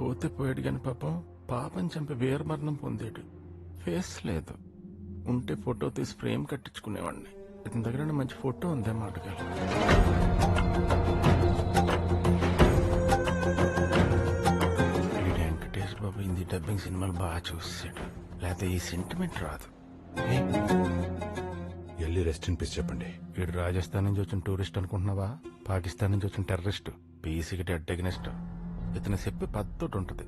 పోతే పోయాడు కానీ పాపం. పాపం చంపి వీరమరణం పొందాడు. ఫేస్ లేదు. ఉంటే ఫోటో తీసి ఫ్రేమ్ కట్టించుకునేవాడిని. ఇతని దగ్గర మంచి ఫోటో ఉందే మాటగారు ఈ వెంకటేష్ బాబు హిందీ డబ్బింగ్ సినిమాలు బాగా చూసాడు లేకపోతే ఈ సెంటిమెంట్ రాదు. వెళ్ళి రెస్ట్ ఇన్ పీస్ చెప్పండి. వీడు రాజస్థాన్ నుంచి వచ్చిన టూరిస్ట్ అనుకుంటున్నావా? పాకిస్తాన్ నుంచి వచ్చిన టెర్రరిస్ట్ పీసీకి డెడ్ అగ్నెస్ట్ ఇతను చెప్పి పద్ధతి ఉంటుంది?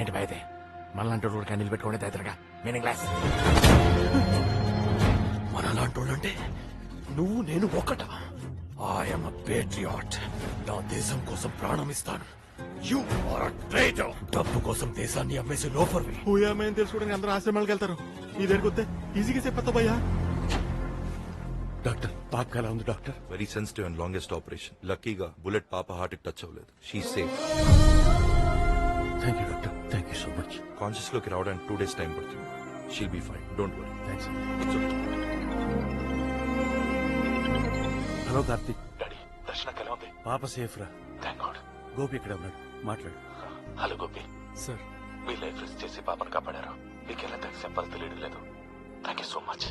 ఏంటి బాయితే మళ్ళంటే రోడ్ క్యాండిల్ పెట్టుకోండి దగ్గరగా మీనింగ్ క్లాస్ మన అలాంటోళ్ళంటే నువ్వు నేను ఒకట ఆయమ పేట్రియాట్ నా దేశం కోసం ప్రాణం ఇస్తాను. యు ఆర్ ట్రేటర్ డబ్బు కోసం దేశాన్ని అమ్మేసి లోఫర్వి. ఊయామని తెలుసుకోవడానికి అందరూ ఆశ్రమాలకు వెళ్తారు. ఈ దగ్గరికి వస్తే ఈజీగా చెప్పేస్తా భయ్యా. డాక్టర్ పాప ఎలా ఉంది doctor very sensitive and longest operation లక్కీగా బుల్లెట్ పాప హార్ట్ టచ్ అవ్వలేదు she safe thank you doctor thank you so much కాన్షియస్లోకి రావడానికి టూ డేస్ టైం పడుతుంది she'll be fine don't worry thanks hello Karthik daddy దర్శనకు ఎలా ఉంది పాప సేఫ్ రా thank God Gopi ఇక్కడ ఉన్నాడు మాట్లాడు హలో గోపి సార్ మీ లైఫ్ రిస్క్ చేసి పాపను కాపాడారు మీకు ఎలా థ్యాంక్స్ చెప్పాలో తెలియడం లేదు thank you so much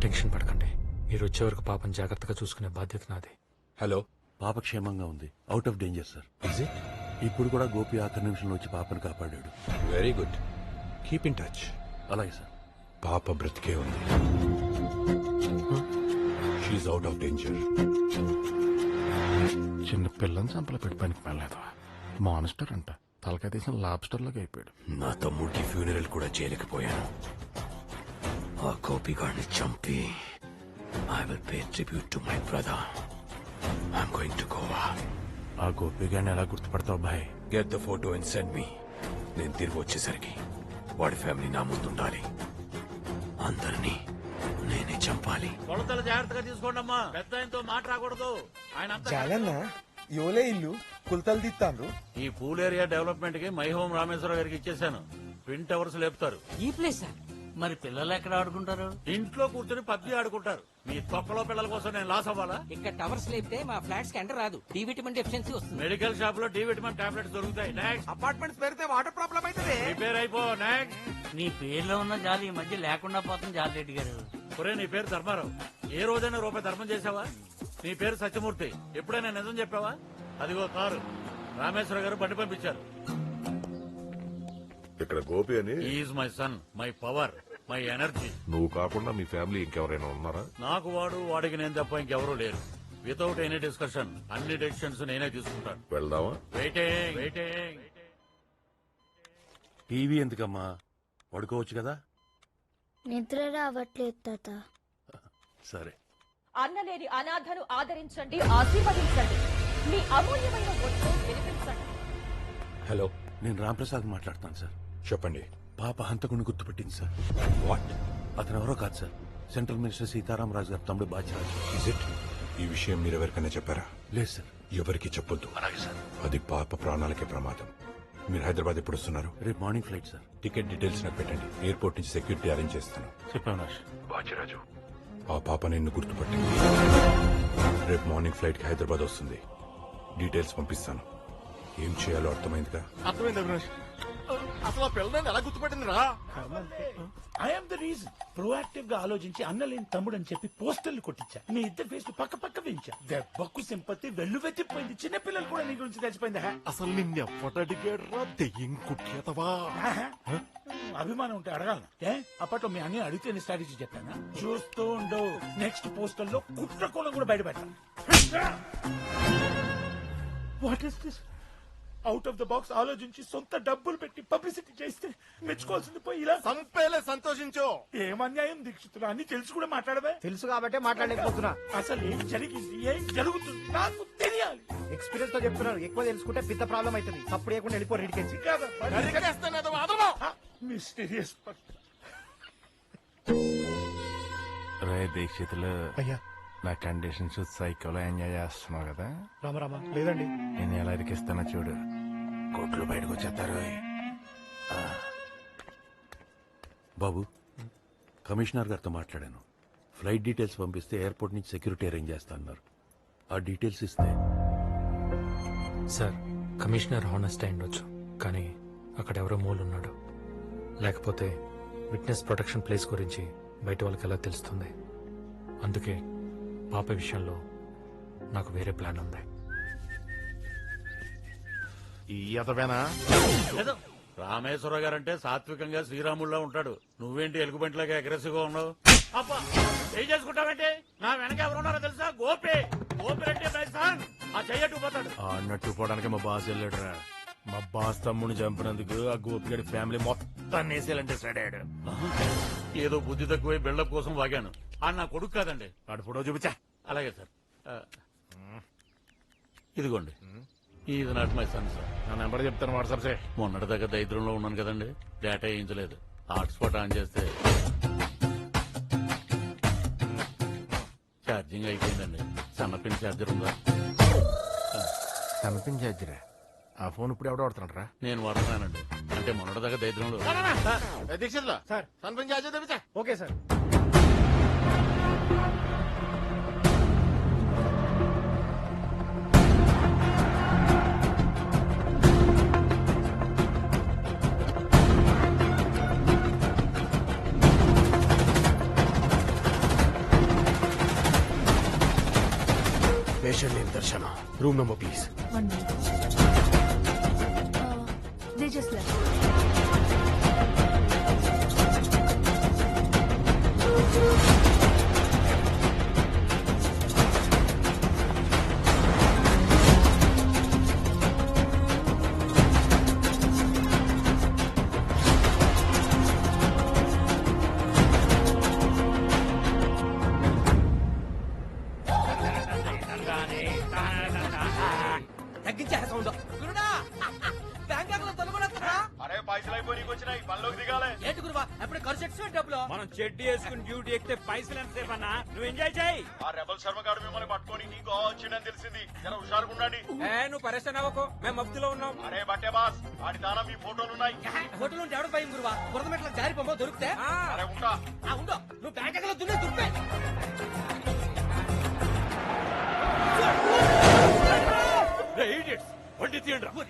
tension పడకండి మీరు వచ్చే వరకు పాపం జాగ్రత్తగా చూసుకునే బాధ్యత నాది. హలో? పాప క్షేమంగా ఉంది. Out of danger sir is it ఇప్పుడు కూడా గోపి ఆఖరి నిమిషంలో వచ్చి పాపను కాపాడాడు. Very good keep in touch అలాగే సార్ పాప బ్రతికే ఉంది. షీఈ్ అవుట్ ఆఫ్ డేంజర్ చిన్న పిల్లని చంపలు పెట్టి పనికి వెళ్ళలేదు మానిస్టర్ అంట. తలకాయ తీసిన లాబ్స్టర్ లాగా అయిపోయాడు. నా తమ్ముడికి ఫ్యూనరల్ కూడా చేయలేకపోయాను. ఆ గోపిగాడిని చంపి I will pay tribute to my brother I'm going to Goa ఆ గోపి గారిని ఎలా గుర్తుపడతావు భాయ్ get the photo and send me నేను తిరిగి వచ్చేసరికి వాడి ఫ్యామిలీ నా ముందుండాలి. అందరినీ నేనే చంపాలి. కొలతలు జాగ్రత్తగా తీసుకోండి అమ్మా పెద్ద ఆయనతో మాట రాకూడదు ఆయన అంతా జాలన్న యోలే ఇల్లు కుల్తలు తీస్తాండ్రు ఈ పూల్ ఏరియా డెవలప్మెంట్కి మై హోమ్ రామేశ్వర గారికి ఇచ్చేసాను ట్విన్ టవర్స్ లేపుతారు. ఈ ప్లేస్? మరి పిల్లలు ఎక్కడ ఆడుకుంటారు? ఇంట్లో కూర్చొని పబ్జి ఆడుకుంటారు. మీ తొక్కలో పిల్లల కోసం నేను లాస్ అవ్వాలా? ఇక్కడ టవర్స్ లేపితే మా ఫ్లాట్స్కి ఎంటర్ రాదు. డి విటమిన్ డెఫిషియన్సీ వస్తుంది. మెడికల్ షాప్లో డి విటమిన్ టాబ్లెట్స్ దొరుకుతాయి. నెక్స్ట్ అపార్ట్మెంట్స్ పెరిగితే వాటర్ ప్రాబ్లం అవుతుంది. ప్రిపేర్ అయిపో. నెక్స్ట్ నీ పేర్లో ఉన్న జాలి ఈ మధ్య లేకుండా పోతుంది జాలి రెడ్డి గారు. ఒరే నీ పేరు ధర్మారావు. ఏ రోజైనా రూపాయి ధర్మం చేసావా నీ పేరు సత్యమూర్తి. ఎప్పుడైనా నిజం చెప్పావా? అదిగో కారు. రామేశ్వర గారు బండి పంపించారు. ఇక్కడ గోపి అని is my son my power my energy నువ్వు కాకుండా మీ ఫ్యామిలీ ఇంకెవరైనా ఉన్నారా? నాకు వాడు వాడికి నేను తప్ప ఇంకెవరూ లేరు. వితౌట్ ఎనీ డిస్కషన్ అన్ని డెసిషన్స్ నేనే తీసుకుంటాను. వెళ్దామా? వెయిటింగ్ వెయిటింగ్ టీవీ ఎందుకమ్మా? పడుకోవచ్చు కదా? నిద్ర రావట్లేదు తాత. సరే. అన్నలేని అనాథను ఆదరించండి ఆశీర్వదించండి. మీ అమూల్యమైన ఒట్టు వినిపించండి. హలో నేను రాంప్రసాద్ మాట్లాడుతాను సార్. చెప్పండి. పాప హంతకుని గుర్తుపట్టింది సార్. వాట్? అతను ఎవరో కాదు sir. Central minister Sitaram Raju గారు తమ్ముడు బాచిరాజు. ఇజ్ ఇట్ ఈ విషయం మీరు ఎవరికైనా చెప్పారా? లేదు సార్. ఎవరికి చెప్పొద్దు. అలాగే సార్. అది పాప ప్రాణాలకే ప్రమాదం. మీరు హైదరాబాద్ ఎప్పుడు వస్తున్నారు? రేపు morning flight sir. Ticket details నాకు పెట్టండి. ఎయిర్పోర్ట్ నుంచి సెక్యూరిటీ అరేంజ్ చేస్తాను. చెప్పావు నాష్ బాచిరాజు ఆ పాప నిన్ను గుర్తుపట్టింది రేపు మార్నింగ్ ఫ్లైట్కి హైదరాబాద్ వస్తుంది. డీటెయిల్స్ పంపిస్తాను. ఏం చేయాలో అర్థమైందిగా? అర్థమైంది అవినాష్ అసలు ఆ పిల్లని ఎలా గుర్తుపట్టింది రా ఐఎమ్ ద రీజన్ ప్రోయాక్టివ్గా ఆలోచించి అన్నలేని తమ్ముడు అని చెప్పి పోస్టర్లు కొట్టించా. మీ ఇద్దరు ఫేస్ పక్క పక్క పెంచా దెబ్బకు సింపతి వెళ్ళు వెతిపోయింది చిన్న పిల్లలు కూడా నీ గురించి తెలిసిపోయింది? హా? అసలు నిన్ను ఎవడడిగాడు రా దెయ్యం కుట్లేతవా ఆహా. అభిమానం ఉంటే అడగాలను? ఏ? అప్పట్లో మీ అన్ని అడిగితే స్ట్రాటజీ చెప్పాను? చూస్తూ ఉండు. నెక్స్ట్ పోస్టర్లో కుట్ర కోణం కూడా బయటపెడతాను what is this out of the box ఆలోచించి సొంత డబ్బులు పెట్టి పబ్లిసిటీ చేస్తే మెచ్చుకోవాల్సింది పోయి ఇలా. సంపేలే సంతోషించు. ఏం అన్యాయం దీక్షితులు అన్ని తెలిసి కూడా మాట్లాడవే. తెలుసు కాబట్టే మాట్లాడలేకపోతున్నా. అసలు ఏం జరిగింది? ఏం జరుగుతుంది? నాకు తెలియాలి. ఎక్స్పీరియన్స్తో చెప్తున్నాను. ఎక్కువ తెలుసుకుంటే పెద్ద ప్రాబ్లం అవుతుంది. తప్పుడు లేకుండా వెళ్ళిపో రీడికెచ్చి మిస్టీరియస్ రే దీక్షితులు అయ్యా. నా కండిషన్స్ సైకోలో ఎంజాయ్ చేస్తున్నావు కదా? రామ రామ. లేదండి. నేను ఎలా ఇరికిస్తానో చూడు. కోట్లు బయటకు వచ్చేస్తారు. బాబు కమిషనర్ గారితో మాట్లాడాను. ఫ్లైట్ డీటెయిల్స్ పంపిస్తే ఎయిర్పోర్ట్ నుంచి సెక్యూరిటీ అరేంజ్ చేస్తా అన్నారు. ఆ డీటెయిల్స్ ఇస్తే. సార్ కమిషనర్ హానెస్ట్ అయి ఉండొచ్చు కానీ అక్కడ ఎవరో మూలు ఉన్నాడు లేకపోతే విట్నెస్ ప్రొటెక్షన్ ప్లేస్ గురించి బయట వాళ్ళకి ఎలా తెలుస్తుంది? అందుకే పాప విషయంలో నాకు వేరే ప్లాన్ ఉంది. ఈ అతవేనా రామేశ్వర గారంటే సాత్వికంగా శ్రీరాముల్లో ఉంటాడు. నువ్వేంటి ఎలుగుబంటిలాగా అగ్రెసివ్గా ఉన్నావు? అబ్బా ఏం చేసుకుంటావంటే? నా వెనక ఎవరున్నారో తెలుసా? గోపి. గోపి రెడ్డి బైసాన్ ఆ చెయ్యట్టు పోతాడు. అన్నట్టు పోవడానికి మా బాస్ వెళ్ళాడురా. మా బాస్ తమ్ముని చంపినందుకు ఆ గోపిగడి ఫ్యామిలీ మొత్తాన్ని వేసేయాలంటే సడాడు ఏదో బుద్ధి తక్కువై బిల్డప్ కోసం వాగాను. ఆ నా కొడుకు కాదండి. వాడు ఫోటో చూపించా. అలాగే సార్. ఇదిగోండి. ఇది నాట్ మై సన్ సార్ నా నెంబర్ చెప్తాను వాట్సాప్ సే మొన్నటి దగ్గర దరిద్రంలో ఉన్నాను కదండి. డేటా వేయించలేదు. హాట్స్పాట్ ఆన్ చేస్తే ఛార్జింగ్ అయిపోయిందండి. సన్నపిన్ ఛార్జర్ ఉందా? కనిపించాజిరా ఆ? ఫోన్ ఇప్పుడు ఎవడో వాడుతున్నాడు రా నేను వాడుతున్నానండి. అంటే మొన్నటి దగ్గర దరిద్రంలో దీక్షిత్లో? సార్. చూపించా okay sir. Darshana room number sound. గురుడా! బ్యాంకాక్లో తొలగొడతారా అరే పైసలు అయిపోయి నీకు వచ్చినాయి. పనిలోకి దిగాలే. ఏంటి గురువా? ఎప్పుడు ఖర్చు ఎక్స్ట్రా డబ్బులు? మనం చెడ్డీ వేసుకుని డ్యూటీ ఎక్కితే పైసలు అన్నా? నువ్వు ఎంజాయ్ చేయి. ఆ రెబల్ శర్మ గారు మిమ్మల్ని పట్టుకొని నీకు వచ్చిందని తెలిసింది. జర హుషారుగా ఉండండి. నువ్వు పరేషన్ అవ్వకు. మేము మబ్బులో ఉన్నాం. అరే బట్టే బాస్ వాడి దానా మీ ఫోటోలు ఉన్నాయి. హోటల్ ఎవడ భయం గురువా? బురద మెట్ల జారిపోమో దొరికితే? అరే ఉంటా. ఆ ఉండు. నువ్వు బ్యాంకాక్లో దున్నే తీయండి డబ్బులు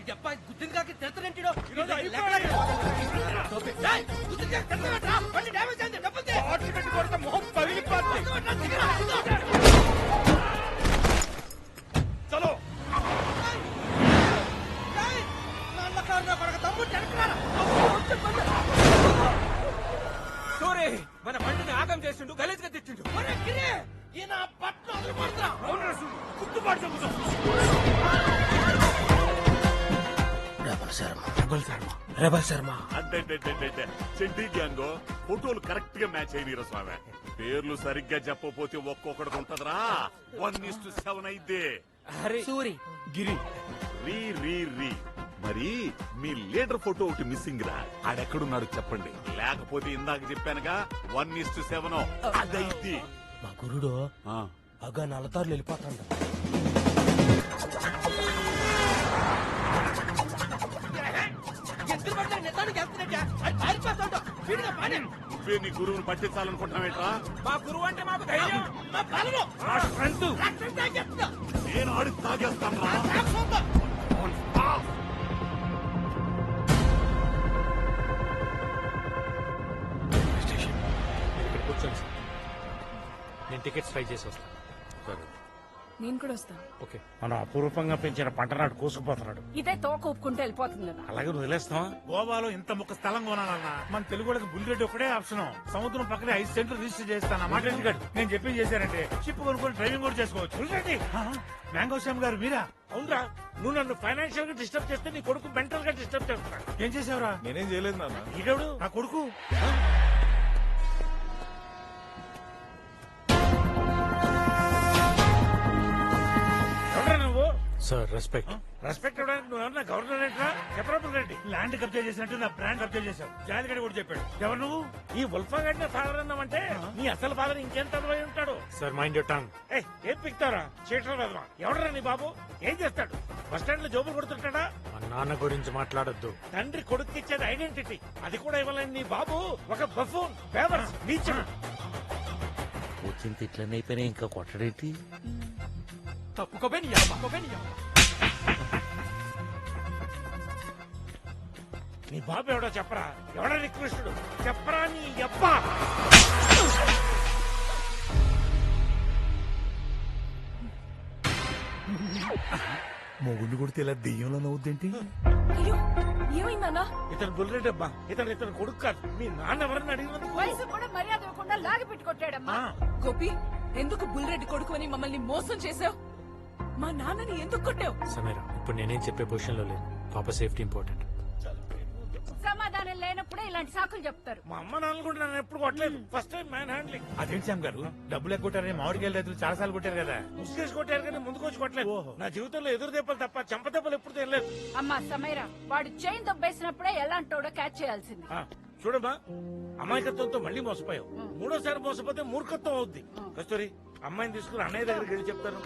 మొహం పగిలిపోతుంది రెబల్ శర్మ. అంటే చెడ్డీ గ్యాంగ్ ఫోటోలు కరెక్ట్గా మ్యాచ్ అయినరా స్వామి. పేర్లు సరిగ్గా చెప్పకపోతే ఒక్కొక్కడికి ఉంటదిరా. వన్ ఇస్ టు సెవెన్ అయితే అరే సూరి. గిరి. రీ రీ రీ. మరి మీ లీడర్ ఫోటో ఒకటి మిస్సింగ్ రా. ఆడెక్కడున్నాడు చెప్పండి. లేకపోతే ఇందాక చెప్పానుగా వన్ ఇస్ టు సెవెన్. అదైతే మా గురుడు ఆ. అగా నల్లతారులు వెళ్ళిపోతాడు. వెళ్తున్నట్ట పని. నువ్వే నీ గురువుని పట్టించాలనుకుంటున్నావేట్రా? మా గురువు అంటే మాకు ధైర్యం. మా బలము. స్ట్రెంత్ నేను ఆడి తాగేస్తాను నేను టికెట్స్ ట్రై చేసి వస్తాను. నేను కూడా వస్తాను. ఓకే. మనం అపురూపంగా పెంచిన పంట నాటు కోసుకుపోతున్నాడు. ఇదే తోక ఒప్పుకుంటే వెళ్ళిపోతుంది కదా. అలాగే వదిలేస్తాం గోవాలో ఇంత ముక్క స్థలం కొనాలన్నా మన తెలుగు వాళ్ళకి బుల్లిరెడ్డి ఒకటే ఆప్షన్. సముద్రం పక్కనే ఐదు సెంట్లు రిజిస్టర్ చేస్తాను. మాట నేను చెప్పింది చేశారంటే షిప్ కొనుక్కొని డ్రైవింగ్ కూడా చేసుకోవచ్చు. మ్యాంగో శ్యామ్ గారు మీరా? అవునరా. నువ్వు నన్ను ఫైనాన్షియల్గా డిస్టర్బ్ చేస్తే నీ కొడుకు మెంటల్గా డిస్టర్బ్ చేస్తున్నా ఏం చేసావురా? నేనేం చేయలేదు నాన్న. ఈడవుడు నా కొడుకు? సార్ రెస్పెక్ట్ రెస్పెక్ట్ ఇవ్వడానికి నువ్వు ఎవరన్నా గవర్నర్ ఏంట్రా? చెప్పరా రెడ్డి ల్యాండ్ కబ్జా చేసినట్టు నా బ్రాండ్ కబ్జా చేశావు. జాలిగడి కూడా చెప్పాడు. ఎవరు నువ్వు? ఈ ఉల్ఫా గడిన ఫాదర్ అన్నావంటే నీ అసలు ఫాదర్ ఇంకెంత అదవై ఉంటాడు? సార్ మైండ్ యూర్ టంగ్ ఏయ్, ఏం పిక్తారా చీటర్ వెదవా ఎవడరా నీ బాబు? ఏం చేస్తాడు? బస్ స్టాండ్లో జోబులు కొడుతుంటాడా? మా నాన్న గురించి మాట్లాడొద్దు. తండ్రి కొడుకు ఇచ్చేది ఐడెంటిటీ అది కూడా ఇవ్వాలని నీ బాబు ఒక బఫూన్ పేపర్స్ నీచుడు వచ్చిన తిట్లన్నీ అయిపోయినాయి ఇంకా కొట్టడేంటి? తప్పుకోబే నీ అమ్మ తప్పుకోబే నీ అమ్మ నీ బాబు ఎవడో చెప్పరా? ఎవడో నికృష్టుడు చెప్పరా నీ అబ్బా! మొగుడు కొడితే ఇలా దెయ్యంలో నవ్వుద్దేంటి? అయ్యో ఏమైందన్నా? ఇతను బుల్లెట్ అబ్బా. ఇతను ఇతను కొడుకు కాదు. మీ నాన్న ఎవరిని అడిగినందుకు? వయసు కూడా మర్యాద ఇవ్వకుండా లాగి పెట్టుకొట్టాడమ్మా. గోపి ఎందుకు బుల్రెడ్డి కొడుకు అని మమ్మల్ని మోసం చేసావు మా నాన్నని ఎందుకు కొట్టావు? సమీరా ఇప్పుడు నేనేం చెప్పే పొజిషన్లో లేదు పాప సేఫ్టీ ఇంపార్టెంట్. సమాధానం లేనప్పుడే ఇలాంటి సాకులు చెప్తారు. మా అమ్మ నాన్న కూడా నన్ను ఎప్పుడు కొట్టలేదు. ఫస్ట్ టైం మ్యాన్ హ్యాండ్లింగ్ అదేంటి శ్యామ్ గారు? డబ్బులు ఎక్కువ కొట్టారని మామిడికాయల రైతులు చాలా సార్లు కొట్టారు కదా. ముసుగేసి కొట్టారు కానీ ముందుకు వచ్చి కొట్టలేదు. నా జీవితంలో ఎదురు దెబ్బలు తప్ప చెంప దెబ్బలు ఎప్పుడు తెలియలేదు అమ్మా సమీరా వాడు చైన్ దొబ్బేసినప్పుడే ఎలాంటోడో క్యాచ్ చేయాల్సింది. ఆ, చూడమ్మా అమాయకత్వంతో మళ్ళీ మోసపోయావు. మూడోసారి మోసపోతే మూర్ఖత్వం అవుద్ది. కస్తూరి అమ్మాయిని తీసుకుని అన్నయ్య దగ్గరికి వెళ్ళి చెప్తాను